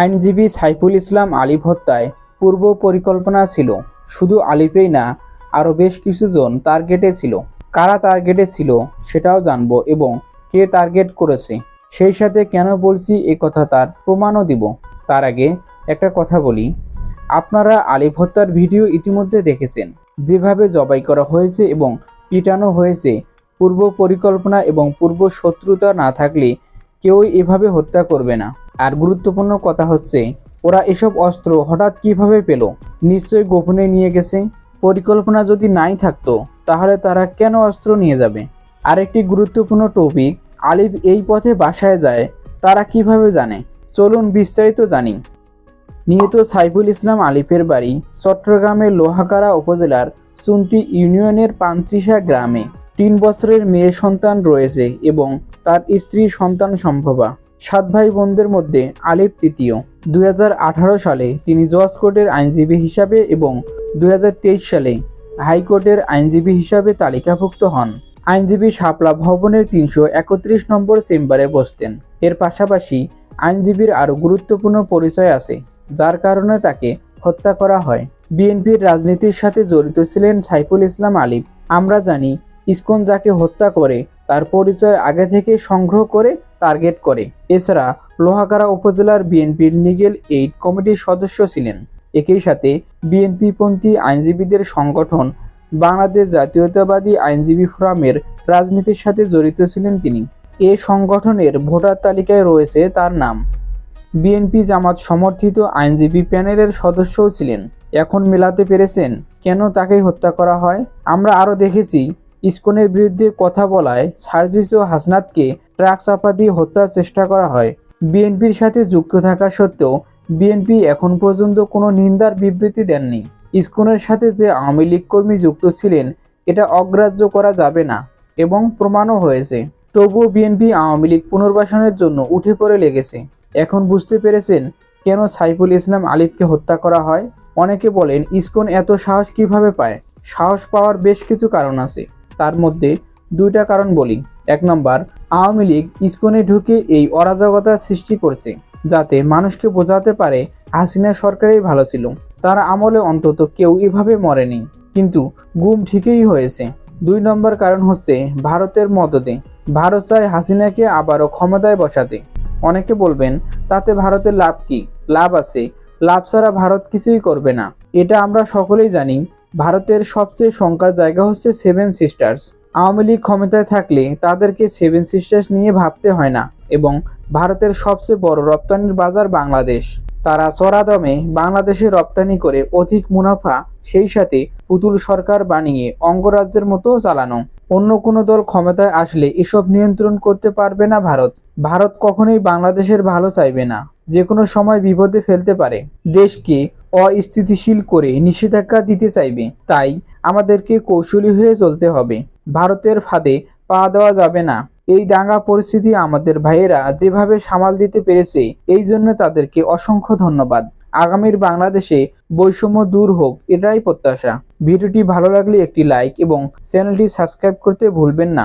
আইনজীবী সাইফুল ইসলাম আলিফ হত্যায় পূর্ব পরিকল্পনা ছিল, শুধু আলিফেই না, আরও বেশ কিছুজন টার্গেটে ছিল। কারা টার্গেটে ছিল সেটাও জানব এবং কে টার্গেট করেছে, সেই সাথে কেন বলছি এ কথা তার প্রমাণও দিব। তার আগে একটা কথা বলি। আপনারা আলিফ হত্যার ভিডিও ইতিমধ্যে দেখেছেন। যেভাবে জবাই করা হয়েছে এবং পিটানো হয়েছে, পূর্ব পরিকল্পনা এবং পূর্ব শত্রুতা না থাকলে কেউই এভাবে হত্যা করবে না। আর গুরুত্বপূর্ণ কথা হচ্ছে, ওরা এসব অস্ত্র হঠাৎ কীভাবে পেল? নিশ্চয়ই গোপনে নিয়ে গেছে? পরিকল্পনা যদি নাই থাকতো, তাহলে তারা কেন অস্ত্র নিয়ে যাবে? আরেকটি গুরুত্বপূর্ণ টপিক আলিফ এই পথে বাসায় যায়, তারা কীভাবে জানে? চলুন বিস্তারিত জানি। নিহত সাইফুল ইসলাম আলিফের বাড়ি চট্টগ্রামের লোহাগাড়া উপজেলার সুন্তি ইউনিয়নের পান্ত্রিশা গ্রামে। তিন বছরের মেয়ে সন্তান রয়েছে এবং তার স্ত্রী সন্তান সম্ভবা। সাত ভাই বোনদের মধ্যে আলিফ তৃতীয়। দুই হাজার আঠারো সালে তিনি জজ কোর্টের আইনজীবী হিসাবে এবং দুই হাজার তেইশ সালে হাইকোর্টের আইনজীবী হিসাবে তালিকাভুক্ত হন। আইনজীবী শাপলা ভবনের তিনশো একত্রিশ নম্বর চেম্বারে বসতেন। এর পাশাপাশি আইনজীবীর আরও গুরুত্বপূর্ণ পরিচয় আছে, যার কারণে তাকে হত্যা করা হয়। বিএনপির রাজনীতির সাথে জড়িত ছিলেন সাইফুল ইসলাম আলিফ। আমরা জানি ইসকন যাকে হত্যা করে তার পরিচয় আগে থেকে সংগ্রহ করে টার্গেট করে। এছাড়া লোহাগাড়া উপজেলার বিএনপির নিগেল এইড কমিটির সদস্য ছিলেন। একই সাথে বিএনপিপন্থী আইনজীবীদের সংগঠন বাংলাদেশ জাতীয়তাবাদী আইনজীবী ফোরামের রাজনীতির সাথে জড়িত ছিলেন তিনি। এ সংগঠনের ভোটার তালিকায় রয়েছে তার নাম। বিএনপি জামাত সমর্থিত আইনজীবী প্যানেলের সদস্যও ছিলেন। এখন মেলাতে পেরেছেন, কেন তাকে হত্যা করা হয়? আমরা আরও দেখেছি ইসকনের বিরুদ্ধে কথা বলায় সার্জিস ও হাসনাতকে ট্রাক চাপা দিয়ে হত্যার চেষ্টা করা হয়। বিএনপির সাথে যুক্ত থাকা সত্ত্বেও বিএনপি এখন পর্যন্ত কোনো নিন্দার বিবৃতি দেননি। ইসকনের সাথে যে আওয়ামী লীগ কর্মী যুক্ত ছিলেন, এটা অগ্রাহ্য করা যাবে না এবং প্রমাণও হয়েছে। তবুও বিএনপি আওয়ামী লীগ পুনর্বাসনের জন্য উঠে পড়ে লেগেছে। এখন বুঝতে পেরেছেন কেন সাইফুল ইসলাম আলিফকে হত্যা করা হয়? অনেকে বলেন, ইসকন এত সাহস কীভাবে পায়? সাহস পাওয়ার বেশ কিছু কারণ আছে। তার মধ্যে দুইটা কারণ বলি। এক নম্বর, আওয়ামী লীগ ইসকনে ঢুকে এই অরাজকতার সৃষ্টি করছে, যাতে মানুষকে বোঝাতে পারে হাসিনা সরকারই ভালো ছিল। তার আমলে অন্তত কেউ এভাবে মরেনি। কিন্তু গুম ঠিকই হয়েছে। দুই নম্বর কারণ হচ্ছে ভারতের মদতে। ভারত চায় হাসিনাকে আবারও ক্ষমতায় বসাতে। অনেকে বলবেন, তাতে ভারতের লাভ কি? লাভ আছে। লাভ ছাড়া ভারত কিছুই করবে না। এটা আমরা সকলেই জানি। ভারতের সবচেয়ে শঙ্কার জায়গা হচ্ছে সেভেন সিস্টার্স আওয়ামী লীগ ক্ষমতায় থাকলে তাদেরকে সেভেন সিস্টার্স নিয়ে ভাবতে হয় না এবং ভারতের সবচেয়ে বড় রপ্তানির বাজার বাংলাদেশ। তারা চড়া দামে বাংলাদেশে রপ্তানি করে অধিক মুনাফা, সেই সাথে পুতুল সরকার বানিয়ে অঙ্গরাজ্যের মতো চালানো। অন্য কোনো দল ক্ষমতায় আসলে এসব নিয়ন্ত্রণ করতে পারবে না ভারত। ভারত কখনোই বাংলাদেশের ভালো চাইবে না। যে কোনো সময় বিপদে ফেলতে পারে। দেশকে অস্থিতিশীল করে নিষেধাজ্ঞা দিতে চাইবে, তাই আমাদেরকে কৌশলী হয়ে চলতে হবে। ভারতের ফাঁদে পা দেওয়া যাবে না। এই দাঙ্গা পরিস্থিতি আমাদের ভাইয়েরা যেভাবে সামাল দিতে পেরেছে, এই জন্য তাদেরকে অসংখ্য ধন্যবাদ। আগামীর বাংলাদেশে বৈষম্য দূর হোক, এটাই প্রত্যাশা। ভিডিওটি ভালো লাগলে একটি লাইক এবং চ্যানেলটি সাবস্ক্রাইব করতে ভুলবেন না।